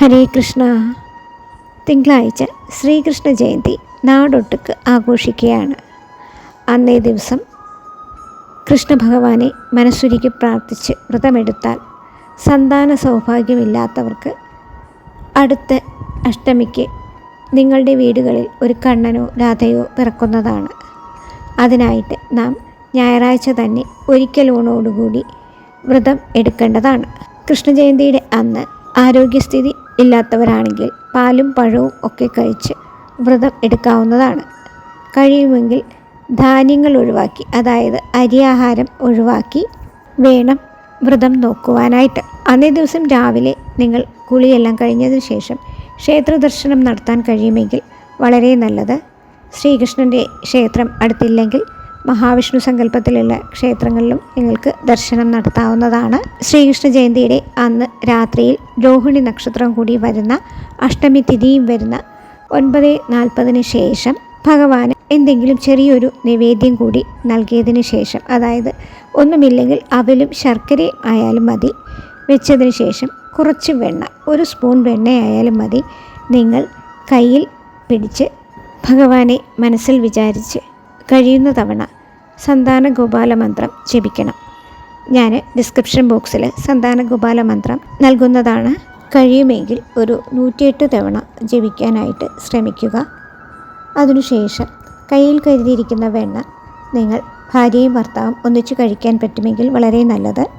ഹരേ കൃഷ്ണ. തിങ്കളാഴ്ച ശ്രീകൃഷ്ണ ജയന്തി നാടൊട്ടുക്ക് ആഘോഷിക്കുകയാണ്. അന്നേ ദിവസം കൃഷ്ണ ഭഗവാനെ മനസ്സുരുക്കി പ്രാർത്ഥിച്ച് വ്രതമെടുത്താൽ സന്താന സൗഭാഗ്യമില്ലാത്തവർക്ക് അടുത്ത അഷ്ടമിക്ക് നിങ്ങളുടെ വീടുകളിൽ ഒരു കണ്ണനോ രാധയോ പിറക്കുന്നതാണ്. അതിനായിട്ട് നാം ഞായറാഴ്ച തന്നെ ഒരിക്കലൂണോടുകൂടി വ്രതം എടുക്കേണ്ടതാണ്. കൃഷ്ണജയന്തിയുടെ അന്ന് ആരോഗ്യസ്ഥിതി ഇല്ലാത്തവരാണെങ്കിൽ പാലും പഴവും ഒക്കെ കഴിച്ച് വ്രതം എടുക്കാവുന്നതാണ്. കഴിയുമെങ്കിൽ ധാന്യങ്ങൾ ഒഴിവാക്കി അതായത് അരിയാഹാരം ഒഴിവാക്കി വേണം വ്രതം നോക്കുവാനായിട്ട്. അന്നേ ദിവസം രാവിലെ നിങ്ങൾ കുളിയെല്ലാം കഴിഞ്ഞതിന് ശേഷം ക്ഷേത്ര ദർശനം നടത്താൻ കഴിയുമെങ്കിൽ വളരെ നല്ലത്. ശ്രീകൃഷ്ണന്റെ ക്ഷേത്രം അടുത്തില്ലെങ്കിൽ മഹാവിഷ്ണു സങ്കല്പത്തിലുള്ള ക്ഷേത്രങ്ങളിലും നിങ്ങൾക്ക് ദർശനം നടത്താവുന്നതാണ്. ശ്രീകൃഷ്ണ ജയന്തിയുടെ അന്ന് രാത്രിയിൽ രോഹിണി നക്ഷത്രം കൂടി വരുന്ന അഷ്ടമി തിഥിയും വരുന്ന ഒൻപത് നാൽപ്പതിന് ശേഷം ഭഗവാന് എന്തെങ്കിലും ചെറിയൊരു നിവേദ്യം കൂടി നൽകിയതിന് ശേഷം അതായത് ഒന്നുമില്ലെങ്കിൽ അവലും ശർക്കരയും ആയാലും മതി വെച്ചതിന് ശേഷം കുറച്ച് വെണ്ണ ഒരു സ്പൂൺ വെണ്ണയായാലും മതി നിങ്ങൾ കയ്യിൽ പിടിച്ച് ഭഗവാനെ മനസ്സിൽ വിചാരിച്ച് കഴിയുന്ന തവണ സന്താന ഗോപാല മന്ത്രം ജപിക്കണം. ഞാൻ ഡിസ്ക്രിപ്ഷൻ ബോക്സിൽ സന്താന ഗോപാല മന്ത്രം നൽകുന്നതാണ്. കഴിയുമെങ്കിൽ ഒരു നൂറ്റിയെട്ട് തവണ ജപിക്കാനായിട്ട് ശ്രമിക്കുക. അതിനുശേഷം കയ്യിൽ കരുതിയിരിക്കുന്ന വെണ്ണ നിങ്ങൾ ഭാര്യയും ഭർത്താവും ഒന്നിച്ച് കഴിക്കാൻ പറ്റുമെങ്കിൽ വളരെ നല്ലത്.